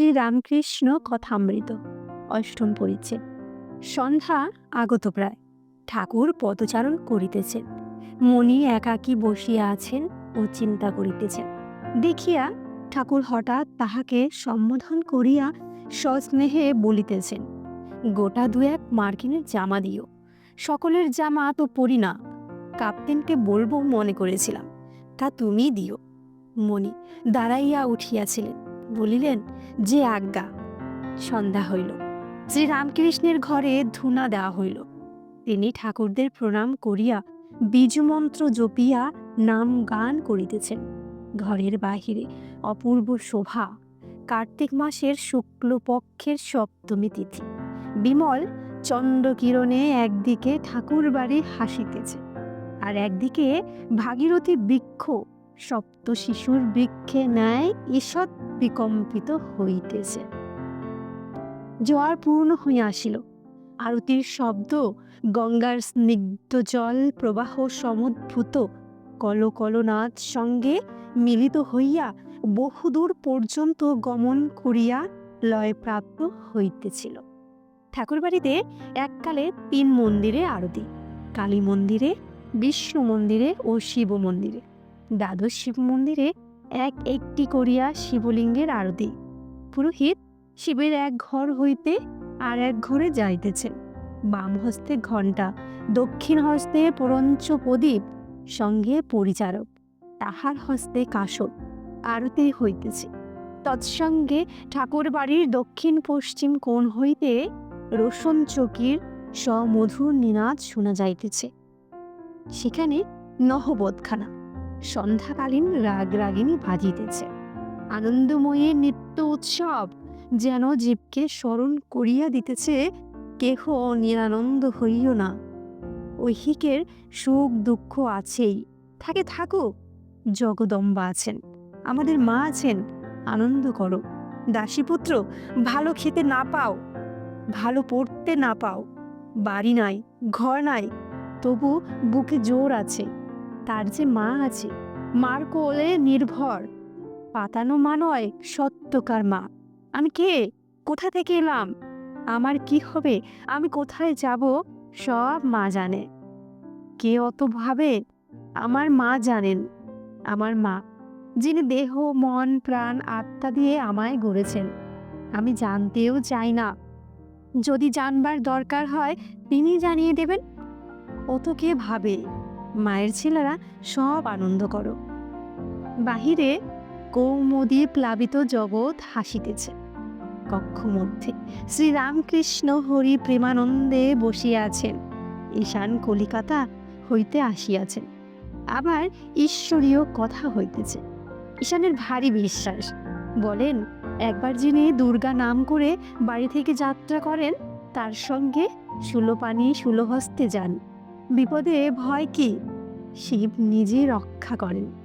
শ্রীরামকৃষ্ণ কথামৃত। অষ্টম পরিচ্ছেদ। সন্ধ্যা আগত প্রায়। ঠাকুর পদচারণ করিতেছেন। মণি একাকী বসিয়া আছেন ও চিন্তা করিতেছেন। দেখিয়া ঠাকুর হঠাৎ তাহাকে সম্বোধন করিয়া সস্নেহে বলিতেছেন, গোটা দু এক মার্কিনের জামা দিও। সকলের জামা তো পরি না। কাপ্তেনকে বলব মনে করেছিলাম। তা তুমি দিও। মণি দাঁড়াইয়া উঠিয়াছিলেন। বলিলেন, যে আজ্ঞা। সন্ধ্যা হইল। শ্রীরামকৃষ্ণের ঘরে ধুনা দেওয়া হইল। তিনি ঠাকুরদের প্রণাম করিয়া বীজমন্ত্র জপিয়া নাম গান করিতেছেন। ঘরের বাহিরে অপূর্ব শোভা, কার্তিক মাসের শুক্লপক্ষের সপ্তমী তিথি। বিমল চন্দ্রকিরণে একদিকে ঠাকুর বাড়ি হাসিতেছে আর একদিকে ভাগীরথী বৃক্ষ সপ্ত শিশুর বৃক্ষে ন্যায় ঈষৎ বিকম্পিত হইতেছে। জোয়ার পূর্ণ হইয়া আসিল। আরতির শব্দ, গঙ্গার স্নিগ্ধ জল, প্রবাহ সমুদ্ভূত, কলকলনাদ সঙ্গে মিলিত হইয়া বহুদূর পর্যন্ত গমন করিয়া লয়প্রাপ্ত হইতেছিল। ঠাকুরবাড়িতে এককালে তিন মন্দিরে আরতি, কালী মন্দিরে, বিষ্ণু মন্দিরে ও শিব মন্দিরে। দ্বাদশ শিব মন্দিরে এক একটি করিয়া শিবলিঙ্গের আরতি। পুরোহিত শিবের এক ঘর হইতে আর এক ঘরে যাইতেছেন। বাম হস্তে ঘণ্টা দক্ষিণ হস্তে পরঞ্চ প্রদীপ, সঙ্গে পরিচারক, তাহার হস্তে কাসর, আরতি হইতেছে। তৎসঙ্গে ঠাকুর বাড়ির দক্ষিণ পশ্চিম কোণ হইতে রোশন চকির সমধুর নিনাদ শোনা যাইতেছে। সেখানে নহবোধখানা সন্ধ্যাকালীন রাগ রাগিনী বাজিতেছে। আনন্দময়ের নিত্য উৎসব যেন জীবকে স্মরণ করিয়া দিতেছে, কেহ নিরানন্দ হইও না। ঐহিকের সুখ দুঃখ আছেই, থাকে থাকুক, জগদম্বা আছেন, আমাদের মা আছেন, আনন্দ করো। দাসীপুত্র, ভালো খেতে না পাও, ভালো পড়তে না পাও, বাড়ি নাই, ঘর নাই, তবু বুকে জোর আছে। তার যে মা আছে, মার কোলে নির্ভর। পাতানো মা নয়, সত্যকার মা। আমি কে? কোথা থেকে এলাম? আমার কি হবে? আমি কোথায় যাব? সব মা জানে। কে অত ভাবে? আমার মা জানেন। আমার মা, যিনি দেহ, মন, প্রাণ, আত্মা দিয়ে আমায় গড়েছেন। আমি জানতেও চাই না। যদি জানবার দরকার হয়, তিনি জানিয়ে দেবেন। ও তো কে ভাবে? মায়ের ছেলেরা সব আনন্দ করো। বাহিরে কৌমদী প্লাবিত জগৎ হাসিতেছে। কক্ষ মধ্যে শ্রীরামকৃষ্ণ হরি প্রেমানন্দে বসিয়া আছেন। ঈশান কলিকাতা হইতে আসিয়াছেন। আবার ঈশ্বরীয় কথা হইতেছে। ঈশানের ভারী বিশ্বাস। বলেন, একবার যিনি দুর্গা নাম করে বাড়ি থেকে যাত্রা করেন, তার সঙ্গে সুলোপানি সুলহস্তে যান। বিপদে ভয় কি? শিব নিজে রক্ষা করেন।